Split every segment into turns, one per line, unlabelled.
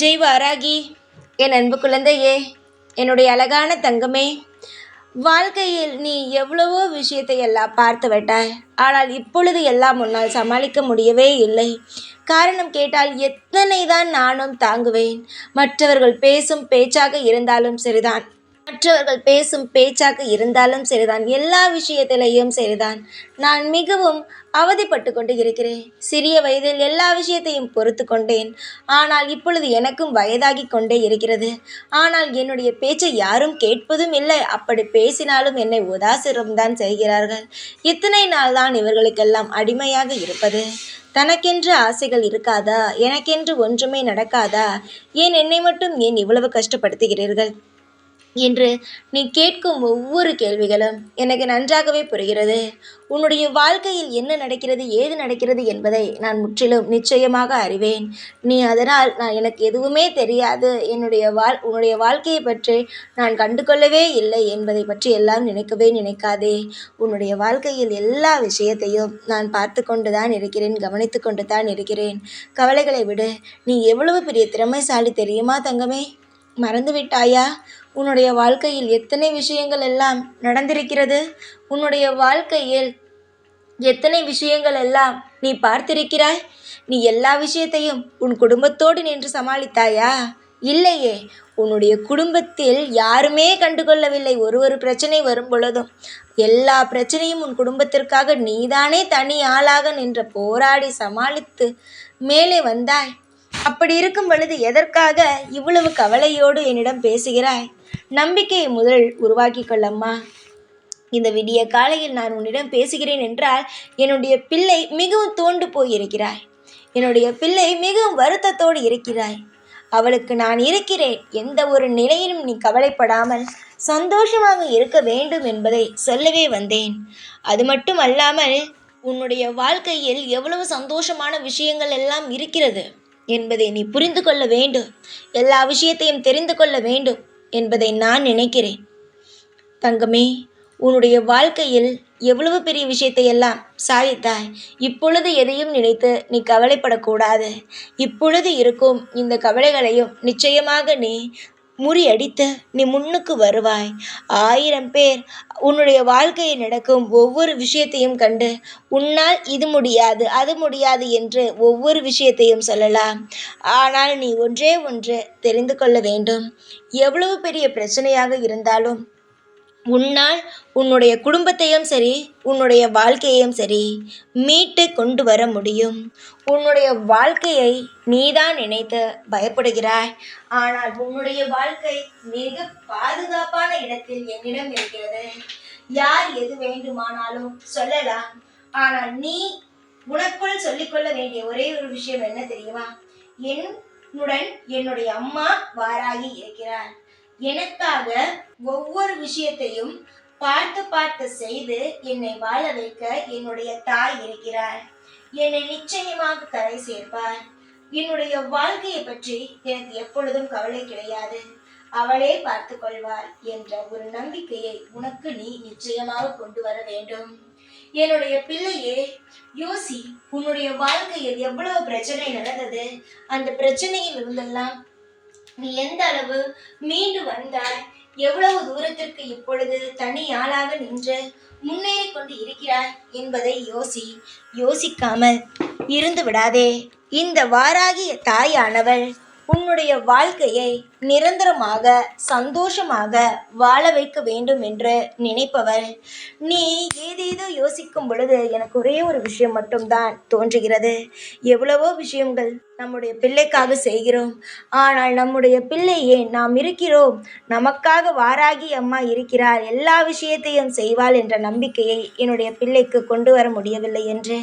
ஜெய் வாராகி என் அன்பு குழந்தையே என்னுடைய அழகான தங்கமே வாழ்க்கையில் நீ எவ்வளவோ விஷயத்தை எல்லாம் பார்த்து விட்டாய். ஆனால் இப்பொழுது எல்லாம் உன்னால் சமாளிக்க முடியவே இல்லை. காரணம் கேட்டால் எத்தனை தான் நானும் தாங்குவேன். மற்றவர்கள் பேசும் பேச்சாக இருந்தாலும் சரிதான். மற்றவர்கள் பேசும் பேச்சாக இருந்தாலும் சரிதான். எல்லா விஷயத்திலையும் சரிதான். நான் மிகவும் அவதிப்பட்டு கொண்டு இருக்கிறேன். சிறிய வயதில் எல்லா விஷயத்தையும் பொறுத்து கொண்டேன். ஆனால் இப்பொழுது எனக்கும் வயதாகி கொண்டே இருக்கிறது. ஆனால் என்னுடைய பேச்சை யாரும் கேட்பதும் இல்லை. அப்படி பேசினாலும் என்னை உதாசீனம்தான் செய்கிறார்கள். இத்தனை நாள் தான் இவர்களுக்கெல்லாம் அடிமையாக இருப்பது. தனக்கென்று ஆசைகள் இருக்காதா? எனக்கென்று ஒன்றுமே நடக்காதா? ஏன் என்னை மட்டும் ஏன் இவ்வளவு கஷ்டப்படுத்துகிறீர்கள்? என்று நீ கேட்கும் ஒவ்வொரு கேள்விகளும் எனக்கு நன்றாகவே புரிகிறது. உன்னுடைய வாழ்க்கையில் என்ன நடக்கிறது ஏது நடக்கிறது என்பதை நான் முற்றிலும் நிச்சயமாக அறிவேன். நீ அதனால் நான் எனக்கு எதுவுமே தெரியாது. என்னுடைய வாழ் உன்னுடைய வாழ்க்கையை பற்றி நான் கண்டுகொள்ளவே இல்லை என்பதை பற்றி எல்லாம் நினைக்கவே நினைக்காதே. உன்னுடைய வாழ்க்கையில் எல்லா விஷயத்தையும் நான் பார்த்து கொண்டு தான் இருக்கிறேன் கவனித்து கொண்டு தான் இருக்கிறேன். கவலைகளை விடு. நீ எவ்வளவு பெரிய திறமைசாலி தெரியுமா தங்கமே? மறந்துவிட்டாயா? உன்னுடைய வாழ்க்கையில் எத்தனை விஷயங்கள் எல்லாம் நடந்திருக்கிறது? உன்னுடைய வாழ்க்கையில் எத்தனை விஷயங்கள் எல்லாம் நீ பார்த்திருக்கிறாய்? நீ எல்லா விஷயத்தையும் உன் குடும்பத்தோடு நின்று சமாளித்தாயா? இல்லையே. உன்னுடைய குடும்பத்தில் யாருமே கண்டுகொள்ளவில்லை. ஒரு ஒரு பிரச்சனை வரும் பொழுதும் எல்லா பிரச்சனையும் உன் குடும்பத்திற்காக நீதானே தனி ஆளாக நின்ற போராடி சமாளித்து மேலே வந்தாய். அப்படி இருக்கும் பொழுது எதற்காக இவ்வளவு கவலையோடு என்னிடம் பேசுகிறாய்? நம்பிக்கையை முதல் உருவாக்கி கொள்ளம்மா இந்த விடிய காலையில் நான் உன்னிடம் பேசுகிறேன் என்றால் என்னுடைய பிள்ளை மிகவும் தோண்டு போயிருக்கிறாய். என்னுடைய பிள்ளை மிகவும் வருத்தத்தோடு இருக்கிறாய். அவளுக்கு நான் இருக்கிறேன். எந்த ஒரு நிலையிலும் நீ கவலைப்படாமல் சந்தோஷமாக இருக்க வேண்டும் என்பதை சொல்லவே வந்தேன். அது மட்டும் அல்லாமல் உன்னுடைய வாழ்க்கையில் எவ்வளவு சந்தோஷமான விஷயங்கள் எல்லாம் இருக்கிறது என்பதை நீ புரிந்து கொள்ள வேண்டும். எல்லா விஷயத்தையும் தெரிந்து கொள்ள வேண்டும். என்பதை நான் நினைக்கிறேன். தங்கமே உன்னுடைய வாழ்க்கையில் எவ்வளவு பெரிய விஷயத்தை எல்லாம் சாதித்தாய் இப்பொழுது எதையும் நினைத்து நீ கவலைப்படக்கூடாது. இப்பொழுது இருக்கும் இந்த கவலைகளையும் நிச்சயமாக நீ முறியடித்து நீ முன்னுக்கு வருவாய். ஆயிரம் பேர் உன்னுடைய வாழ்க்கையில் நடக்கும் ஒவ்வொரு விஷயத்தையும் கண்டு உன்னால் இது முடியாது அது முடியாது என்று ஒவ்வொரு விஷயத்தையும் சொல்லலாம். ஆனால் நீ ஒன்றே ஒன்று தெரிந்து கொள்ள வேண்டும். எவ்வளவு பெரிய பிரச்சனையாக இருந்தாலும் உன்னால் உன்னுடைய குடும்பத்தையும் சரி உன்னுடைய வாழ்க்கையையும் சரி மீட்டு கொண்டு வர முடியும். உன்னுடைய வாழ்க்கையை நீதான் நினைத்து பயப்படுகிறாய். ஆனால் உன்னுடைய வாழ்க்கை மிக பாதுகாப்பான இடத்தில் என்னிடம் இருக்கிறது. யார் எது வேண்டுமானாலும் சொல்லலாம். ஆனால் நீ உனக்குள் சொல்லிக்கொள்ள வேண்டிய ஒரே ஒரு விஷயம் என்ன தெரியுமா? என்னுடன் என்னுடைய அம்மா வாராகி இருக்கிறார். எனக்காக ஒவ்வொரு விஷயத்தையும் பார்த்து பார்த்து செய்து என்னை வாழ வைக்க என்னுடைய தாய் இருக்கிறார். என்னை நிச்சயமாக கரை சேர்ப்பார். என்னுடைய வாழ்க்கையை பற்றி எனக்கு எப்பொழுதும் கவலை கிடையாது. அவளே பார்த்து கொள்வார் என்ற ஒரு நம்பிக்கையை உனக்கு நீ நிச்சயமாக கொண்டு வர வேண்டும். என்னுடைய பிள்ளையே யோசி உன்னுடைய வாழ்க்கையில் எவ்வளவு பிரச்சனை நடந்தது? அந்த பிரச்சனையில் இருந்தெல்லாம் நீ எந்த அளவு மீண்டு வந்தாய் எவ்வளவு தூரத்திற்கு இப்பொழுது தனி ஆளாக நின்று முன்னேறி கொண்டு இருக்கிறாய் என்பதை யோசி யோசிக்காமல் இருந்து விடாதே. இந்த வாராகிய தாயானவள் உன்னுடைய வாழ்க்கையை நிரந்தரமாக சந்தோஷமாக வாழ வைக்க வேண்டும் என்று நினைப்பவள். நீ ஏதேதோ யோசிக்கும் பொழுது எனக்கு ஒரே ஒரு விஷயம் மட்டும்தான் தோன்றுகிறது. எவ்வளவோ விஷயங்கள் நம்முடைய பிள்ளைக்காக செய்கிறோம். ஆனால் நம்முடைய பிள்ளையே நாம் இருக்கிறோம்? நமக்காக வாராகி அம்மா இருக்கிறார். எல்லா விஷயத்தையும் செய்வாள் என்ற நம்பிக்கையை என்னுடைய பிள்ளைக்கு கொண்டு வர முடியவில்லை என்று.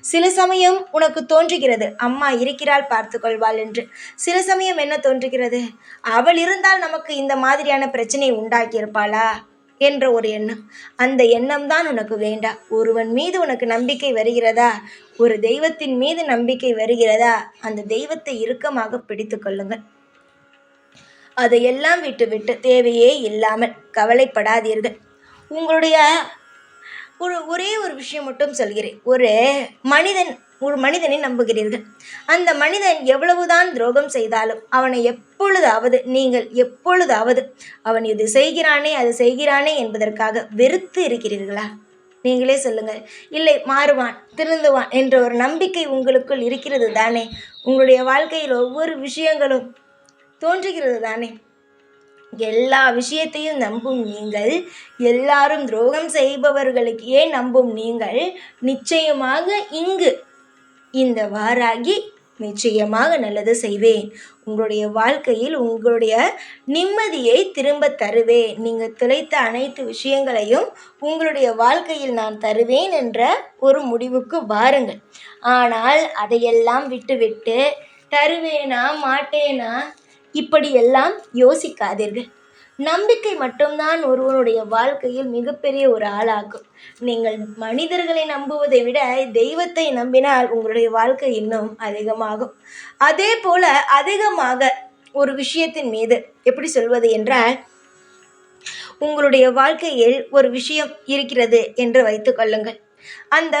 சில சமயம் உனக்கு தோன்றுகிறது அம்மா இருக்கிறாள் பார்த்து கொள்வாள் என்று. சில சமயம் என்ன தோன்றுகிறது? அவள் இருந்தால் நமக்கு இந்த மாதிரியான பிரச்சனையை உண்டாக்கியிருப்பாளா? என்ற ஒரு எண்ணம். அந்த எண்ணம் தான் உனக்கு வேண்டாம் ஒருவன் மீது உனக்கு நம்பிக்கை வருகிறதா? ஒரு தெய்வத்தின் மீது நம்பிக்கை வருகிறதா? அந்த தெய்வத்தை இறுக்கமாக பிடித்து கொள்ளுங்கள். அதையெல்லாம் விட்டுவிட்டு தேவையே இல்லாமல் கவலைப்படாதீர்கள். உங்களுடைய ஒரு ஒரே ஒரு விஷயம் மட்டும் சொல்கிறேன். ஒரு மனிதன் ஒரு மனிதனை நம்புகிறீர்கள். அந்த மனிதன் எவ்வளவுதான் துரோகம் செய்தாலும் அவனை எப்பொழுதாவது நீங்கள் எப்பொழுதாவது அவன் இது செய்கிறானே அது செய்கிறானே என்பதற்காக வெறுத்து இருக்கிறீர்களா? நீங்களே சொல்லுங்கள். இல்லை மாறுவான் திருந்துவான் என்ற ஒரு நம்பிக்கை உங்களுக்குள் இருக்கிறது தானே. உங்களுடைய வாழ்க்கையில் ஒவ்வொரு விஷயங்களும் தோன்றுகிறது தானே. எல்லா விஷயத்தையும் நம்பும் நீங்கள் எல்லாரும் துரோகம் செய்பவர்களுக்கே நம்பும் நீங்கள்? நிச்சயமாக இங்கு இந்த வாராகி நிச்சயமாக நல்லது செய்வேன். உங்களுடைய வாழ்க்கையில் உங்களுடைய நிம்மதியை திரும்ப தருவேன். நீங்கள் துளைத்த அனைத்து விஷயங்களையும் உங்களுடைய வாழ்க்கையில் நான் தருவேன் என்ற ஒரு முடிவுக்கு வாருங்கள். ஆனால் அதையெல்லாம் விட்டுவிட்டு தருவேனா மாட்டேனா? இப்படியெல்லாம் யோசிக்காதீர்கள். நம்பிக்கை மட்டும்தான் ஒருவனுடைய வாழ்க்கையில் மிகப்பெரிய ஒரு ஆளாகும். நீங்கள் மனிதர்களை நம்புவதை விட தெய்வத்தை நம்பினால் உங்களுடைய வாழ்க்கை இன்னும் அதிகமாகும். அதே போல அதிகமாக ஒரு விஷயத்தின் மீது எப்படி சொல்வது என்றால் உங்களுடைய வாழ்க்கையில் ஒரு விஷயம் இருக்கிறது என்று வைத்துக்கொள்ளுங்கள் அந்த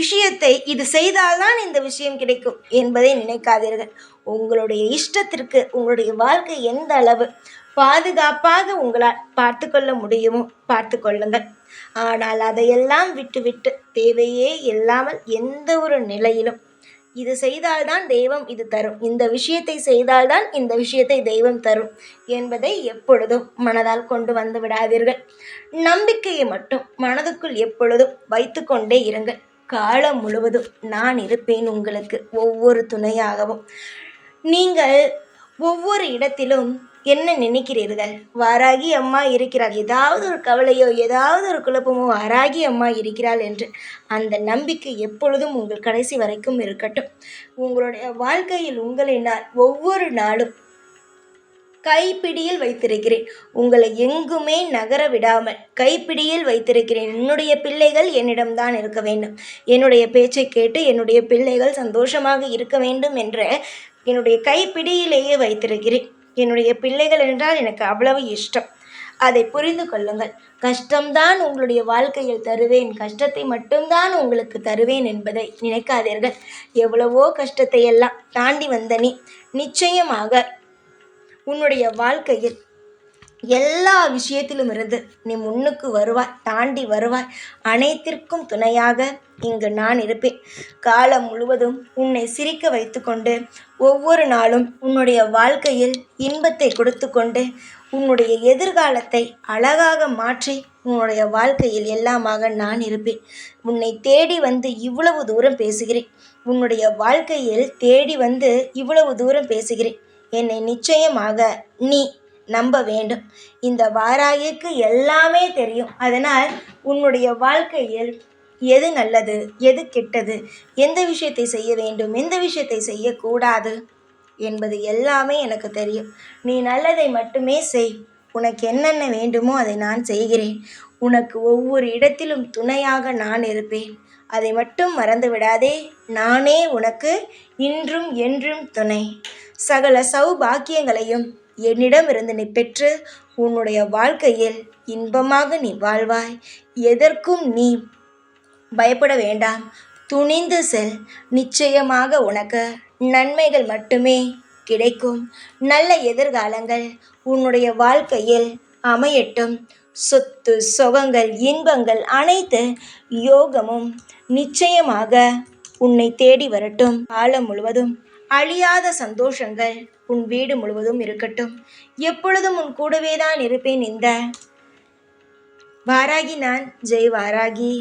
விஷயத்தை இது செய்தால்தான் இந்த விஷயம் கிடைக்கும் என்பதை நினைக்காதீர்கள். உங்களுடைய இஷ்டத்திற்கு உங்களுடைய வாழ்க்கை எந்த அளவு பாதுகாப்பாக உங்களால் பார்த்து கொள்ள முடியுமோ பார்த்து கொள்ளுங்கள். ஆனால் அதையெல்லாம் விட்டுவிட்டு தேவையே இல்லாமல் எந்த ஒரு நிலையிலும் இது செய்தால்தான் தெய்வம் இது தரும். இந்த விஷயத்தை செய்தால்தான் இந்த விஷயத்தை தெய்வம் தரும் என்பதை எப்பொழுதும் மனதால் கொண்டு வந்து விடாதீர்கள். நம்பிக்கையை மட்டும் மனதுக்குள் எப்பொழுதும் வைத்து கொண்டே இருங்கள். காலம் முழுவதும் நான் இருப்பேன் உங்களுக்கு ஒவ்வொரு துணையாகவும். நீங்கள் ஒவ்வொரு இடத்திலும் என்ன நினைக்கிறீர்கள்? வாராகி அம்மா இருக்கிறாள். ஏதாவது ஒரு கவலையோ ஏதாவது ஒரு குழப்பமோ வாராகி அம்மா இருக்கிறாள் என்று அந்த நம்பிக்கை எப்பொழுதும் உங்கள் கடைசி வரைக்கும் இருக்கட்டும். உங்களுடைய வாழ்க்கையில் உங்களினால் ஒவ்வொரு நாளும் கைப்பிடியில் வைத்திருக்கிறேன். உங்களை எங்குமே நகர விடாமல் கைப்பிடியில் வைத்திருக்கிறேன். என்னுடைய பிள்ளைகள் என்னிடம்தான் இருக்க வேண்டும். என்னுடைய பேச்சை கேட்டு என்னுடைய பிள்ளைகள் சந்தோஷமாக இருக்க வேண்டும் என்ற என்னுடைய கைப்பிடியிலேயே வைத்திருக்கிறேன். என்னுடைய பிள்ளைகள் என்றால் எனக்கு அவ்வளவு இஷ்டம். அதை புரிந்து கொள்ளுங்கள். கஷ்டம்தான் உங்களுடைய வாழ்க்கையில் தருவேன். கஷ்டத்தை மட்டும்தான் உங்களுக்கு தருவேன் என்பதை நினைக்காதீர்கள். எவ்வளவோ கஷ்டத்தை எல்லாம் தாண்டி வந்த நீ நிச்சயமாக உன்னுடைய வாழ்க்கையில் எல்லா விஷயத்திலும் இருந்து நீ முன்னுக்கு வருவாய் தாண்டி வருவாய். அனைத்திற்கும் துணையாக இங்கு நான் இருப்பேன். காலம் முழுவதும் உன்னை சிரிக்க வைத்துக்கொண்டு ஒவ்வொரு நாளும் உன்னுடைய வாழ்க்கையில் இன்பத்தை கொடுத்து கொண்டு உன்னுடைய எதிர்காலத்தை அழகாக மாற்றி உன்னுடைய வாழ்க்கையில் எல்லாமாக நான் இருப்பேன். உன்னை தேடி வந்து இவ்வளவு தூரம் பேசுகிறேன். உன்னுடைய வாழ்க்கையில் தேடி வந்து இவ்வளவு தூரம் பேசுகிறேன். என்னை நிச்சயமாக நீ நம்ப வேண்டும். இந்த வாராகிக்கு எல்லாமே தெரியும். அதனால் உன்னுடைய வாழ்க்கையில் எது நல்லது எது கெட்டது எந்த விஷயத்தை செய்ய வேண்டும் எந்த விஷயத்தை செய்யக்கூடாது என்பது எல்லாமே எனக்கு தெரியும். நீ நல்லதை மட்டுமே செய். உனக்கு என்னென்ன வேண்டுமோ அதை நான் செய்கிறேன். உனக்கு ஒவ்வொரு இடத்திலும் துணையாக நான் இருப்பேன். அதை மட்டும் மறந்து விடாதே. நானே உனக்கு இன்றும் என்றும் துணை. சகல சௌபாக்கியங்களையும் என்னிடமிருந்து நீ பெற்று உன்னுடைய வாழ்க்கையில் இன்பமாக நீ வாழ்வாய். எதற்கும் நீ பயப்பட வேண்டாம். துணிந்து செல். நிச்சயமாக உனக்கு நன்மைகள் மட்டுமே கிடைக்கும். நல்ல எதிர்காலங்கள் உன்னுடைய வாழ்க்கையில் அமையட்டும். சொத்து சுகங்கள் இன்பங்கள் அனைத்து யோகமும் நிச்சயமாக உன்னை தேடி வரட்டும். காலம் முழுவதும் அழியாத சந்தோஷங்கள் உன் வீடு முழுவதும் இருக்கட்டும். எப்பொழுதும் உன் கூடவே தான் இருப்பேன் இந்த. வாராகி நான் ஜெய் வாராகி.